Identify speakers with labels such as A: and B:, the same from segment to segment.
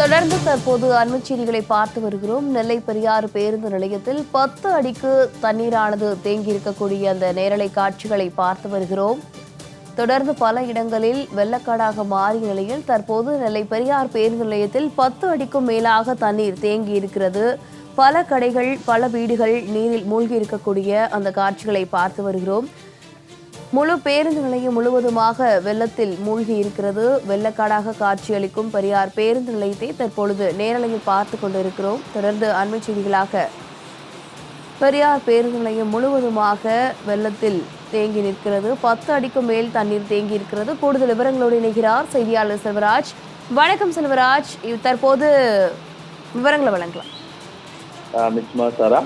A: தொடர்ந்து தற்போது அண்மைச் பார்த்து வருகிறோம். நெல்லை பெரியாறு பேருந்து நிலையத்தில் பத்து அடிக்கு தண்ணீரானது தேங்கியிருக்கக்கூடிய அந்த நேரலை காட்சிகளை பார்த்து வருகிறோம். தொடர்ந்து பல இடங்களில் வெள்ளக்காடாக மாறிய நிலையில் தற்போது நெல்லை பெரியார் பேருந்து நிலையத்தில் பத்து அடிக்கும் மேலாக தண்ணீர் தேங்கி இருக்கிறது பல கடைகள் பல வீடுகள் நீரில் மூழ்கி இருக்கக்கூடிய அந்த காட்சிகளை பார்த்து வருகிறோம். முழு பேருந்து நிலையம் முழுவதுமாக வெள்ளத்தில் மூழ்கி இருக்கிறது. வெள்ளக்காடாக காட்சியளிக்கும் பெரியார் பேருந்து நிலையத்தை தற்பொழுது நேரலையில் பார்த்து கொண்டிருக்கிறோம். தொடர்ந்து அண்மை செய்திகளாக பெரியார் பேருந்து நிலையம் முழுவதுமாக வெள்ளத்தில் தேங்கி நிற்கிறது. பத்து அடிக்கும் மேல் தண்ணீர் தேங்கி இருக்கிறது. கூடுதல் விவரங்களோடு இணைகிறார் செய்தியாளர் செல்வராஜ். வணக்கம் செல்வராஜ். தற்போது விவரங்களை வழங்கலாம்.
B: நிச்சயமா சாரா.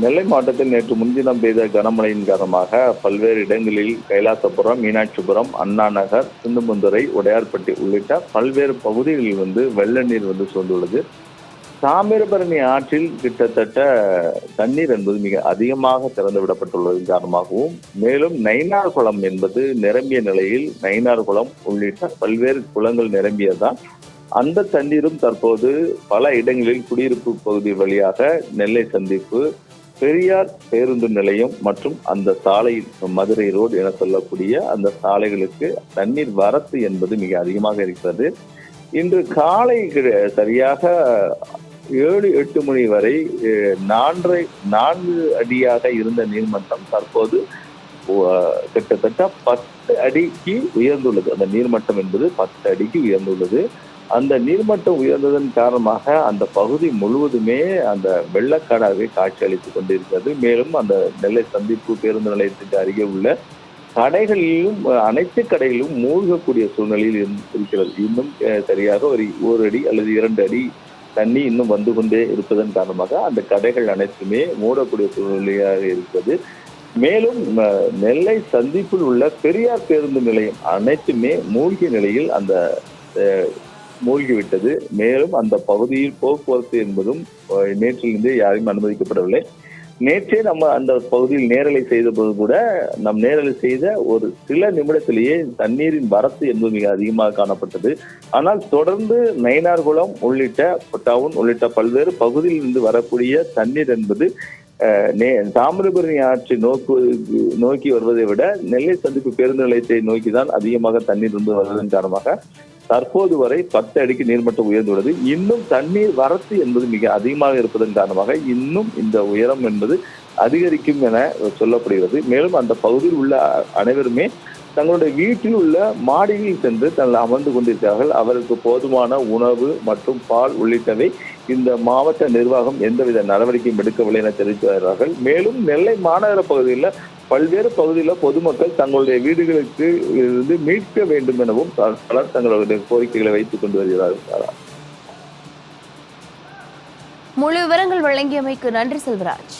B: நெல்லை மாவட்டத்தில் நேற்று முன்தினம் பெய்த கனமழையின் காரணமாக பல்வேறு இடங்களில் கைலாசபுரம் மீனாட்சிபுரம் அண்ணா நகர் சிந்துமுந்துறை உடையார்பட்டி உள்ளிட்ட பல்வேறு பகுதிகளில் வந்து வெள்ள நீர் வந்து சூழ்ந்துள்ளது. தாமிரபரணி ஆற்றில் கிட்டத்தட்ட தண்ணீர் என்பது மிக அதிகமாக திறந்து விடப்பட்டுள்ளதன் காரணமாகவும் மேலும் நைனார் குளம் என்பது நிரம்பிய நிலையில் நைனார் குளம் உள்ளிட்ட பல்வேறு குளங்கள் நிரம்பியதால் அந்த தண்ணீரும் தற்போது பல இடங்களில் குடியிருப்பு பகுதி வழியாக நெல்லை சந்திப்பு பெரியார் பேருந்து நிலையம் மற்றும் அந்த சாலை மதுரை ரோடு என சொல்லக்கூடிய அந்த சாலைகளுக்கு தண்ணீர் வரத்து என்பது மிக அதிகமாக இருக்கிறது. இன்று காலை கிட- சரியாக ஏழு எட்டு மணி வரை அஹ், நான்கரை நான்கு அடியாக இருந்த நீர்மட்டம் தற்போது கிட்டத்தட்ட பத்து அடிக்கு உயர்ந்துள்ளது. அந்த நீர்மட்டம் என்பது பத்து அடிக்கு உயர்ந்துள்ளது. அந்த நீர்மட்டம் உயர்ந்ததன் காரணமாக அந்த பகுதி முழுவதுமே அந்த வெள்ளக்காடாகவே காட்சியளித்துக் கொண்டிருக்கிறது. மேலும் அந்த நெல்லை சந்திப்பு பேருந்து நிலையத்துக்கு அருகே உள்ள கடைகளிலும் அனைத்து கடைகளிலும் மூழ்கக்கூடிய சூழ்நிலையில் இருந்து- இருக்கிறது. இன்னும் சரியாக ஒரு ஒரு அடி அல்லது இரண்டு அடி தண்ணி இன்னும் வந்து கொண்டே இருப்பதன் காரணமாக அந்த கடைகள் அனைத்துமே மூடக்கூடிய சூழ்நிலையாக இருக்கிறது. மேலும் நெல்லை சந்திப்பில் உள்ள பெரியார் பேருந்து நிலையம் அனைத்துமே மூழ்கிய நிலையில் அந்த மூழ்கிவிட்டது. மேலும் அந்த பகுதியில் போக்குவரத்து என்பதும் நேற்றிலிருந்து யாரையும் அனுமதிக்கப்படவில்லை. நேற்றே நம்ம அந்த பகுதியில் நேரலை செய்த போது கூட நம் நேரலை செய்த ஒரு சில நிமிடத்திலேயே தண்ணீரின் வரத்து என்பது மிக அதிகமாக காணப்பட்டது. ஆனால் தொடர்ந்து நயினார்குளம் உள்ளிட்ட டவுன் உள்ளிட்ட பல்வேறு பகுதியில் இருந்து வரக்கூடிய தண்ணீர் என்பது நே- தாமிரபரணி ஆற்றை நோக்கு நோக்கி வருவதை விட நெல்லை சந்திப்பு பேருந்து நிலையத்தை நோக்கி தான் அதிகமாக தண்ணீர் வந்து வருவதன் காரணமாக தற்போது வரை பத்து அடிக்கு நீர்மட்டம் உயர்ந்துள்ளது. இன்னும் தண்ணீர் வரத்து என்பது மிக அதிகமாக இருப்பதன் காரணமாக இன்னும் இந்த உயரம் என்பது அதிகரிக்கும் என சொல்லப்படுகிறது. மேலும் அந்த பகுதியில் உள்ள அ- அனைவருமே தங்களுடைய வீட்டில் உள்ள மாடியில் சென்று தங்கள் அமர்ந்து கொண்டிருக்கிறார்கள். அவருக்கு போதுமான உணவு மற்றும் பால் உள்ளிட்டவை இந்த மாவட்ட நிர்வாகம் எந்தவித நடவடிக்கையும் எடுக்கவில்லை என தெரிவித்து வருகிறார்கள் மேலும் நெல்லை மாநகர பகுதியில் பல்வேறு பகுதியில் பொதுமக்கள் தங்களுடைய வீடுகளுக்கு இருந்து மீட்க வேண்டும் எனவும் பலர் தங்களுடைய கோரிக்கைகளை வைத்துக் கொண்டு வருகிறார்கள்.
A: முழு விவரங்கள் வழங்கியமைக்கு நன்றி செல்வராஜ்.